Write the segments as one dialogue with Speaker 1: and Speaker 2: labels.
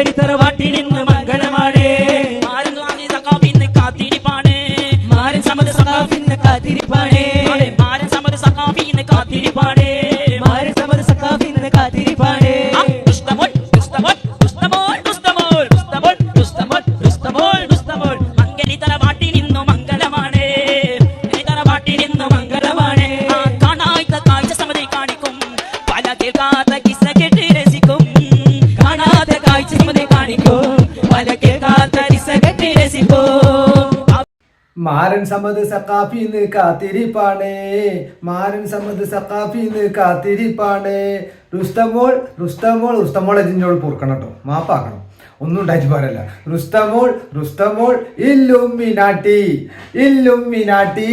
Speaker 1: പാപ്പരിത്തറ വാട്ടിൽ നിന്ന്
Speaker 2: മാരൻ സമത് സക്കാഫിന്ന് കാത്തിരിപ്പാണേ. മാരൻ സമത് സക്കാഫിന്ന് കാത്തിരിപ്പാണേ. റുസ്തമോൾ റുസ്തമോൾ റുസ്തമോൾ ഇതിനോട് പൊറുക്കണം കേട്ടോ മാപ്പാക്കണം. ഒന്നും ഉണ്ടായിട്ട് പാടില്ല റുസ്തമോൾ റുസ്തമോൾ ഇല്ലുമിനാട്ടി ഇല്ലുമിനാട്ടി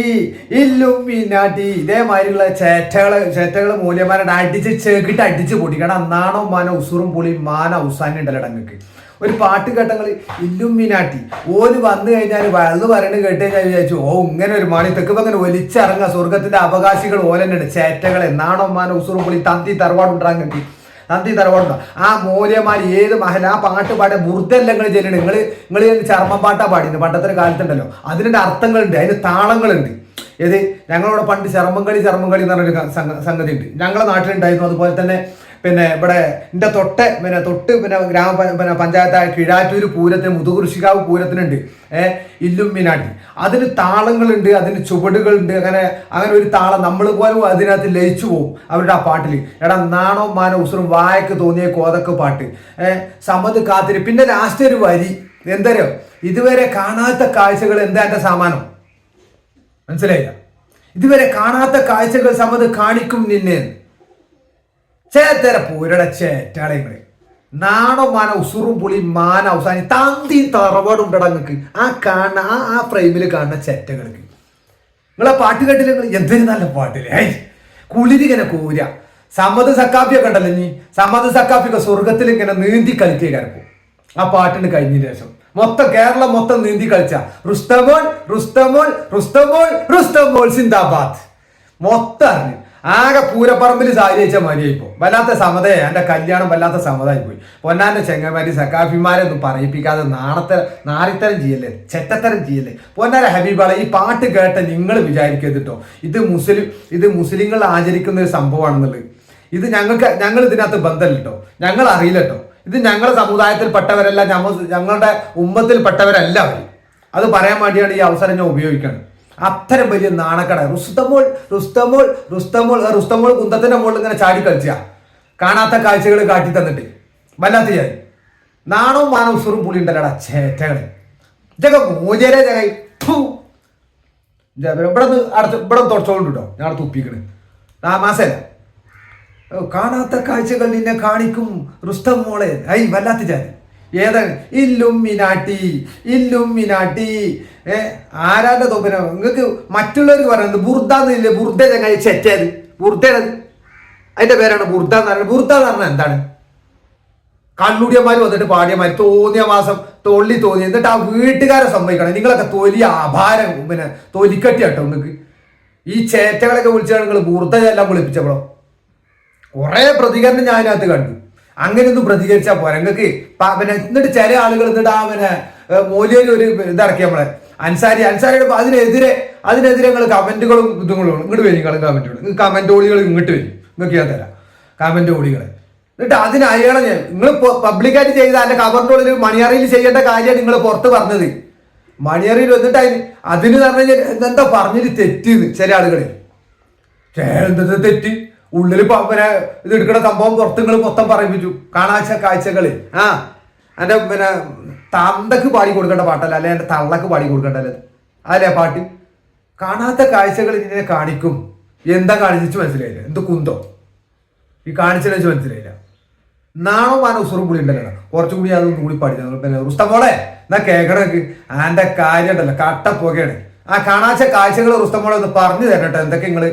Speaker 2: ഇല്ലുമിനാട്ടി ഇതേമാതിരിയുള്ള ചേറ്റകളെ ചേറ്റകൾ മൂല്യമാരുടെ അടിച്ച് ചേക്കിട്ട് അടിച്ച് പൊടിക്കണം നാണോ മാന ഉസുറും പൊളി മാന ഉസാനി ഉണ്ടല്ലോ നിങ്ങൾക്ക് ഒരു പാട്ട് കേട്ടങ്ങൾ ഇല്ലുമിനാട്ടി ഓൽ വന്നു കഴിഞ്ഞാൽ വലത് പറയണത് കേട്ട് കഴിഞ്ഞാൽ വിചാരിച്ചു ഓ ഇങ്ങനെ ഒരു മണി. തെക്കുമ്പോ അങ്ങനെ ഒലിച്ചിറങ്ങുക സ്വർഗത്തിന്റെ അവകാശികൾ ഓലന്നെയാണ് ചേറ്റകളെ നാണോ മാന പുളി തന്തി തറവാടുണ്ടാകി തന്തി തറവാടുണ്ടോ? ആ മൂല്യമാർ ഏത് മഹൽ ആ പാട്ട് പാടിയ ബുർദല്ല നിങ്ങൾ ചെല്ലണം നിങ്ങൾ നിങ്ങൾ ചർമ്മം പാട്ടാ പാടിയത് പണ്ടത്തെ കാലത്തുണ്ടല്ലോ. അതിന്റെ അർത്ഥങ്ങളുണ്ട് അതിന് താളങ്ങളുണ്ട്. ഏത്? ഞങ്ങളവിടെ പണ്ട് ചർമ്മം കളി ചർമ്മം കളി എന്ന് പറഞ്ഞൊരു സംഗതി ഉണ്ട് ഞങ്ങളുടെ നാട്ടിലുണ്ടായിരുന്നു. അതുപോലെ തന്നെ പിന്നെ ഇവിടെ എന്റെ തൊട്ട് പിന്നെ തൊട്ട് പിന്നെ ഗ്രാമ പിന്നെ പഞ്ചായത്തായ കിഴാറ്റൂർ പൂരത്തിന് മുതുകുറിശിക്കാവ് പൂരത്തിനുണ്ട്. ഏഹ് ഇല്ലുമിനാട്ടി അതിന് താളങ്ങളുണ്ട് അതിന് ചുവടുകളുണ്ട്. അങ്ങനെ അങ്ങനെ ഒരു താളം നമ്മൾ പോലും അതിനകത്ത് ലയിച്ചു പോകും അവരുടെ ആ പാട്ടിൽ എടാ നാണോ മാനോ ഉസുറും വായക്ക് തോന്നിയ കോതക്ക് പാട്ട്. ഏഹ് സമ്മത് കാത്തിരി. പിന്നെ ലാസ്റ്റ് ഒരു വരി. എന്തരോ ഇതുവരെ കാണാത്ത കാഴ്ചകൾ എന്താ എന്റെ സമാനം? മനസ്സിലായില്ല? ഇതുവരെ കാണാത്ത കാഴ്ചകൾ സമ്മത് കാണിക്കും നിന്നെ ചേത്തര പൂരട ചേറ്റാളയങ്ങളെ നാണോ മാന ഉസുറും പുളി മാന അവസാനം താന്തി തറവാടുണ്ടടാ നിങ്ങൾക്ക്. ആ കാണുന്ന ആ ആ ഫ്രെയിമിൽ കാണുന്ന ചേറ്റകൾക്ക്. നിങ്ങളെ പാട്ട് കേട്ടില്ല നിങ്ങൾ? എന്തൊരു നല്ല പാട്ടില്ലേ? ഐ കുളിരിങ്ങനെ കൂര സമ്മത് സക്കാപ്പിയൊക്കെ ഉണ്ടല്ലോ നീ സമ്മത് സക്കാപ്പിയൊക്കെ സ്വർഗത്തിൽ ഇങ്ങനെ നീന്തി കളിക്കുക കിടക്കും ആ പാട്ടിന് കഴിഞ്ഞ ശേഷം. മൊത്തം കേരളം മൊത്തം നീന്തി കളിച്ച. റുസ്തമോൾ റുസ്തമോൾ റുസ്തമോൾ റുസ്തമോൾ സിന്ദാബാദ്. മൊത്തം അറിഞ്ഞു. ആകെ പൂരപ്പറമ്പിൽ സാരി മതിയായിപ്പോ വല്ലാത്ത സമതയെ എന്റെ കല്യാണം വല്ലാത്ത സമതായി പോയി പൊന്നാന്റെ ചെങ്ങമാരി സക്കാഫിമാരെ ഒന്നും പറയിപ്പിക്കാതെ നാണത്തര നാരിത്തരം ചെയ്യല്ലേ ചെറ്റത്തരം ചെയ്യല്ലേ. പൊന്നാരെ ഹബീബാളെ ഈ പാട്ട് കേട്ട നിങ്ങൾ വിചാരിക്കരുത് കേട്ടോ ഇത് മുസ്ലിം ഇത് മുസ്ലിങ്ങൾ ആചരിക്കുന്ന ഒരു സംഭവമാണെന്നുള്ളത്. ഇത് ഞങ്ങൾക്ക് ഞങ്ങൾ ഇതിനകത്ത് ബന്ധമില്ല കേട്ടോ ഞങ്ങൾ അറിയില്ല കേട്ടോ ഇത് ഞങ്ങളുടെ സമുദായത്തിൽപ്പെട്ടവരല്ല ഞങ്ങളുടെ ഉമ്മത്തിൽപ്പെട്ടവരല്ല അവർ അത് പറയാൻ വേണ്ടിയാണ് ഈ അവസരം ഞാൻ ഉപയോഗിക്കുന്നത് അത്തരം വലിയ നാണക്കട. റുസ്തമോൾ റുസ്തമോൾ റുസ്തമോൾ റുസ്തമോൾ കുന്തത്തിന്റെ മുകളിൽ ഇങ്ങനെ ചാടി കളിച്ച. കാണാത്ത കാഴ്ചകൾ കാട്ടി തന്നിട്ട്. വല്ലാത്ത ഞാൻ നാണവും മാനവും സുറും പുളി ഉണ്ടല്ലടാ ചേറ്റകളെ ഇതൊക്കെ മോചരെ ഇവിടെ അടുത്ത് ഇവിടെ തുടച്ചോണ്ട് ഞാൻ ഞാൻ തുപ്പിക്കണ്. ആ മാസല്ല കാണാത്ത കാഴ്ചകൾ നിന്നെ കാണിക്കും റുസ്തം മോളെ ഐ വല്ലാത്ത ജാതി. ഏതാണ് ഇല്ലും മിനാട്ടി ഏ ആരാന്റെ തോപ്പന? നിങ്ങൾക്ക് മറ്റുള്ളവർക്ക് പറയുന്നത് ബുർദ എന്നില്ലേ ബുർദ ചങ്ങായി ചെറ്റേത് ബുർദയാണത് അതിന്റെ പേരാണ് ബുർദ എന്ന് പറയുന്നത്. ബുർദ എന്ന് പറഞ്ഞാൽ എന്താണ്? കണ്ണുടിയന്മാർ വന്നിട്ട് പാടിയമാര് തോന്നിയ മാസം തൊള്ളി തോന്നി. എന്നിട്ട് ആ വീട്ടുകാരെ സമ്മതിക്കണം നിങ്ങളൊക്കെ തൊലി ആഭാരം പിന്നെ തൊലിക്കട്ടി കേട്ടോ നിങ്ങൾക്ക്. ഈ ചേറ്റകളൊക്കെ വിളിച്ചാണ് നിങ്ങൾ ബുർദയെല്ലാം വിളിപ്പിച്ചപ്പോഴോ? കുറെ പ്രതികരണം ഞാൻ അതിനകത്ത് കണ്ടു. അങ്ങനെയൊന്നും പ്രതികരിച്ചാൽ പോരാ. നിങ്ങൾക്ക് പിന്നെ എന്നിട്ട് ചില ആളുകൾ എന്നിട്ട് ആ പിന്നെ മൂല്യം ഒരു ഇതിറക്കി നമ്മളെ. അൻസാരി അൻസാരിയുടെ അതിനെതിരെ അതിനെതിരെ നിങ്ങൾ കമന്റുകളും ഇതുങ്ങളും ഇങ്ങോട്ട് വരും നിങ്ങൾ കമന്റുകൾ നിങ്ങൾക്ക് കമന്റ് ഓടികൾ ഇങ്ങോട്ട് വരും. നിങ്ങൾക്ക് ഞാൻ തരാം. കമന്റ് ഓടികളെ. എന്നിട്ട് അതിന് അയാളെ നിങ്ങൾ പബ്ലിക്കായിട്ട് ചെയ്ത അതിന്റെ കവറിന്റെ ഉള്ളിൽ മണിയറയിൽ ചെയ്യേണ്ട കാര്യമാണ് നിങ്ങൾ പുറത്ത് പറഞ്ഞത്. മണിയറയിൽ വന്നിട്ട് അതിന് അതിന് പറഞ്ഞു കഴിഞ്ഞാൽ എന്താ പറഞ്ഞിട്ട് തെറ്റിന്ന് ചില ആളുകളെ. എന്തത് തെറ്റ്? ഉള്ളിൽ പിന്നെ ഇത് എടുക്കുന്ന സംഭവം പുറത്ത് നിങ്ങൾ മൊത്തം പറയിപ്പിച്ചു കാണാച്ച കാഴ്ചകൾ. ആ. എന്റെ പിന്നെ തന്തക്ക് പാടി കൊടുക്കേണ്ട പാട്ടല്ല അല്ലെ എന്റെ തള്ളക്ക് പാടി കൊടുക്കേണ്ടത് അതല്ലേ പാട്ട്? കാണാത്ത കാഴ്ചകൾ ഇതിനെ കാണിക്കും. എന്താ കാണിച്ചു മനസ്സിലായില്ല? എന്ത് കുന്തോ? ഈ കാണിച്ചത് വെച്ച് മനസ്സിലായില്ല? നാണോ ആ ഉസുറും കൂടി ഉണ്ടല്ലോ കുറച്ചും കൂടി അതൊന്നും കൂടി പഠിച്ചു പിന്നെ ഉസ്തമോളെ എന്നാ കേക്കണക്ക് ആന്റെ കാര്യം ഉണ്ടല്ലോ കട്ടപ്പുകയാണ് ആ കാണാച്ച കാഴ്ചകൾ റുസ്തമോളെ ഒന്ന് പറഞ്ഞു തരട്ടെ എന്തൊക്കെ നിങ്ങൾ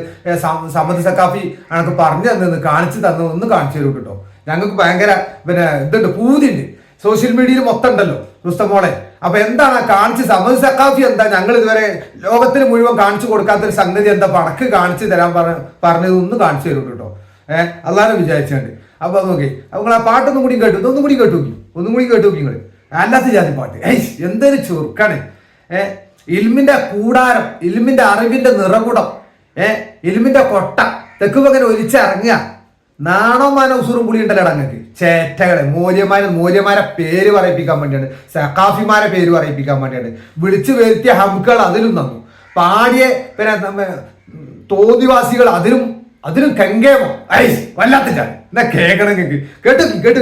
Speaker 2: സമ്മതി സക്കാഫി അനക്ക് പറഞ്ഞു തന്നെ കാണിച്ചു തന്നു ഒന്ന് കാണിച്ചു തരും കേട്ടോ. ഞങ്ങൾക്ക് ഭയങ്കര പിന്നെ ഇതുണ്ട് പൂതിണ്ട് സോഷ്യൽ മീഡിയയിൽ മൊത്തം ഉണ്ടല്ലോ റുസ്തമോളെ അപ്പൊ എന്താണ് കാണിച്ച് സമ്മതി സക്കാഫി എന്താ? ഞങ്ങൾ ഇതുവരെ ലോകത്തിന് മുഴുവൻ കാണിച്ചു കൊടുക്കാത്ത ഒരു സംഗതി എന്താ? പണക്ക് കാണിച്ചു തരാൻ പറഞ്ഞു പറഞ്ഞത് ഒന്ന് കാണിച്ചു തരും കേട്ടോ. ഏഹ് അല്ലാതെ വിചാരിച്ചുണ്ട്. അപ്പൊ നോക്കി. അപ്പൊ നിങ്ങൾ ആ പാട്ടൊന്നും കൂടി കേട്ടു. ഒന്നും കൂടി കേട്ടു ഒന്നും കൂടി കേട്ടു നിങ്ങൾ അല്ലാത്ത ജാതി പാട്ട്. ഏയ് എന്തൊരു ചുരുക്കാണ് ഏ ഇൽമിന്റെ കൂടാരം ഇൽമിന്റെ അറിവിന്റെ നിറകുടം ഏ ഇൽമിന്റെ കൊട്ട തെക്കുപകനെ ഇങ്ങനെ ഒലിച്ചിറങ്ങുക നാണോ മാനോ സുറും പുളി ഉണ്ടല്ലോ അങ്ങക്ക്. ചേറ്റകളെ മൂല്യമാരെ മൂല്യമാരെ പേര് പറയിപ്പിക്കാൻ വേണ്ടിയാണ്. സഖാഫിമാരെ പേര് പറയിപ്പിക്കാൻ വേണ്ടിയാണ്. വിളിച്ചു വരുത്തിയ ഹംകൾ അതിലും നന്നു പാടിയ പിന്നെ നമ്മ തോന്നിവാസികൾ അതിലും അതിലും കങ്കേമോ? ഐ വല്ലാത്ത എന്നാ കേക്കണം കേക്ക് കേട്ടു കേട്ടു.